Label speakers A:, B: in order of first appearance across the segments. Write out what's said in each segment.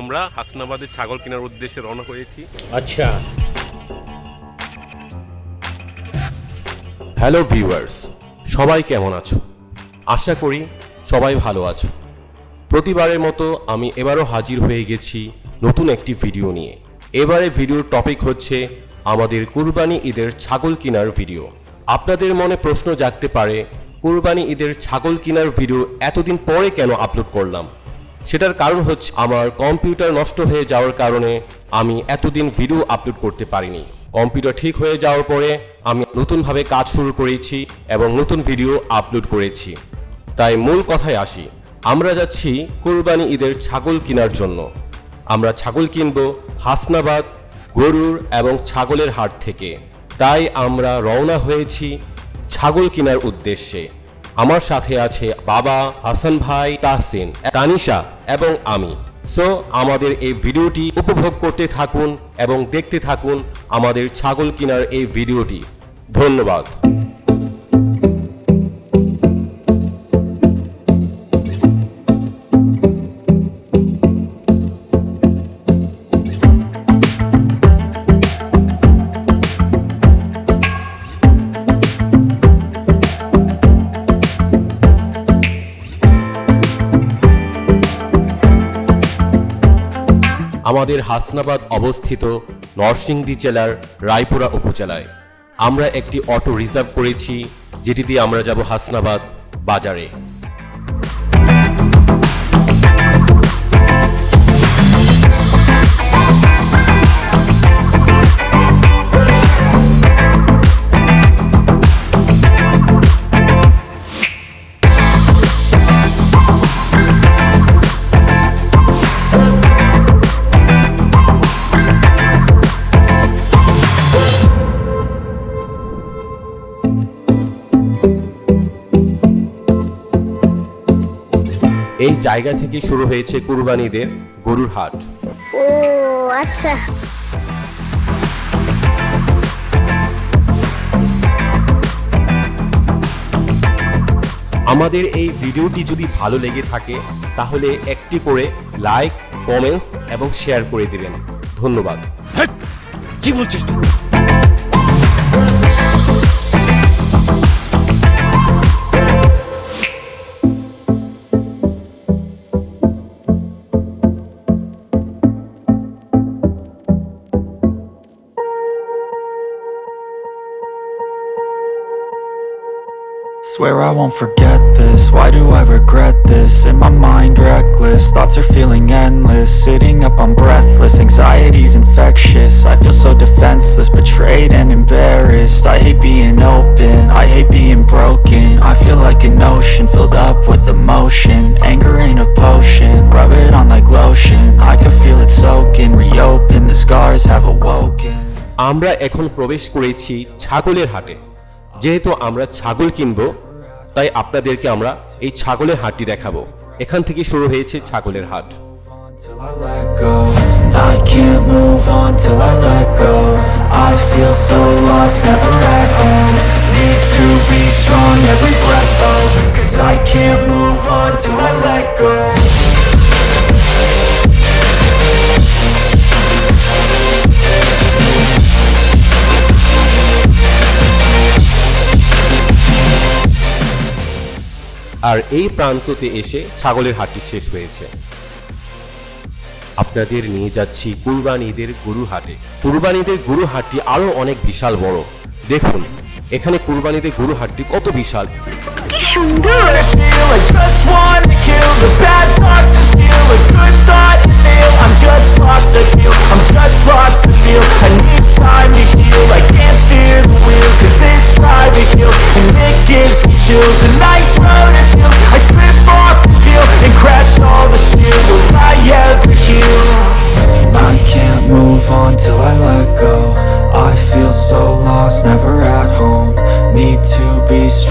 A: আমরা হাসনাবাদের ছাগল কেনার উদ্দেশ্যে রওনা হয়েছি।
B: আচ্ছা।
C: হ্যালো ভিউয়ার্স সবাই কেমন আছো? আশা করি সবাই ভালো আছো। প্রতিবারের মতো আমি এবারও হাজির হয়ে গেছি নতুন একটি ভিডিও নিয়ে। এবারে ভিডিওর টপিক হচ্ছে আমাদের কুরবানি ঈদের ছাগল কেনার ভিডিও। আপনাদের মনে প্রশ্ন জাগতে পারে কুরবানি ঈদের ছাগল কেনার ভিডিও এতদিন পরে কেন আপলোড করলাম? সেটার কারণ হচ্ছে আমার কম্পিউটার নষ্ট হয়ে যাওয়ার কারণে আমি এতদিন ভিডিও আপলোড করতে পারিনি। কম্পিউটার ঠিক হয়ে যাওয়ার পরে আমি নতুনভাবে কাজ শুরু করেছি এবং নতুন ভিডিও আপলোড করেছি। তাই মূল কথায় আসি, আমরা যাচ্ছি কোরবানি ঈদের ছাগল কেনার জন্য। আমরা ছাগল কিনব হাসনাবাদ, গরুর এবং ছাগলের হাট থেকে। তাই আমরা রওনা হয়েছি ছাগল কেনার উদ্দেশ্যে। আমার সাথে আছে বাবা, হাসান ভাই, তাহসিন, তানিশা এবং আমি। সো আমাদের এই ভিডিওটি উপভোগ করতে থাকুন এবং দেখতে থাকুন আমাদের ছাগল কেনার এই ভিডিওটি। ধন্যবাদ। আমাদের হাসনাবাদ অবস্থিত নরসিংদী জেলার রায়পুরা উপজেলায়। আমরা একটি অটো রিজার্ভ করেছি, যেটি দিয়ে আমরা যাব হাসনাবাদ বাজারে। জায়গা থেকে শুরু হয়েছে কুরবানিদের গরুর হাট।
D: ও আচ্ছা।
C: আমাদের এই ভিডিওটি যদি ভালো লেগে থাকে তাহলে একটি করে লাইক কমেন্টস এবং শেয়ার করে দিবেন। ধন্যবাদ।
B: কি বলছিস তুই?
E: Swear I won't forget this. Why do I regret this? In my mind, reckless. Thoughts are feeling endless. Sitting up, I'm breathless. Anxiety's infectious. I feel so defenseless, betrayed and embarrassed. I hate being open. I hate being broken. I feel like an ocean filled up with emotion. Anger ain't a potion. Rub it on like lotion. I can feel it soaking. Reopen. The scars have awoken.
C: আমরা এখন প্রবেশ করেছি ছাগলের হাটে যেহেতু আমরা ছাগল কিনবো তাই আপনাদেরকে আমরা এই ছাগলের হাটটি দেখাবো। এখান থেকে শুরু হয়েছে ছাগলের হাট।
E: I can't move on till I let go.
C: আর এই প্রান্ততে এসে ছাগলের হাটটি শেষ হয়েছে। আপনাদের নিয়ে যাচ্ছি কুরবানিদের গরু হাটে। কুরবানিদের গরু হাটটি আরও অনেক বিশাল বড়। দেখুন, এখানে কুরবানিদের গরু হাটটি কত বিশাল।
E: Feel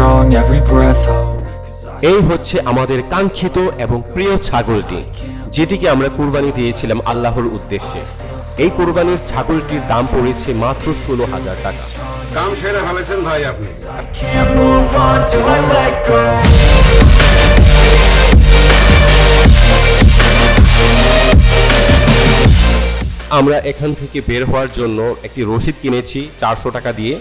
E: strong every breath hold
C: এই হচ্ছে আমাদের কাঙ্ক্ষিত এবং প্রিয় ছাগলটি যেটিকে আমরা কুরবানি দিয়েছিলাম আল্লাহর উদ্দেশ্যে। এই কুরবানির ছাগলটির দাম পড়েছে মাত্র ষোলো হাজার টাকা।
A: কাম সেরে ফেলেছেন ভাই আপনি।
C: আমরা এখান থেকে বের হওয়ার জন্য একটি রসিদ কিনেছি চারশো টাকা দিয়ে।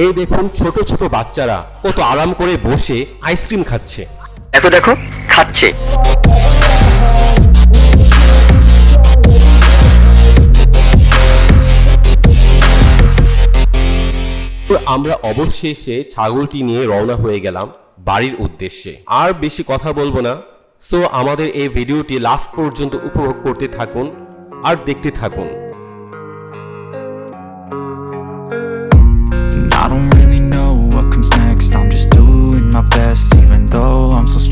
C: এই দেখুন ছোট ছোট বাচ্চারা কত আরাম করে বসে আইসক্রিম খাচ্ছে।
B: এত দেখো খাচ্ছে।
C: আমরা অবশেষে ছাগলটি নিয়ে রওনা হয়ে গেলাম বাড়ির উদ্দেশ্যে। আর বেশি কথা বলব না। সো আমাদের এই ভিডিওটি লাস্ট পর্যন্ত উপভোগ করতে থাকুন আর দেখতে থাকুন।
E: My best, even though I'm so stressed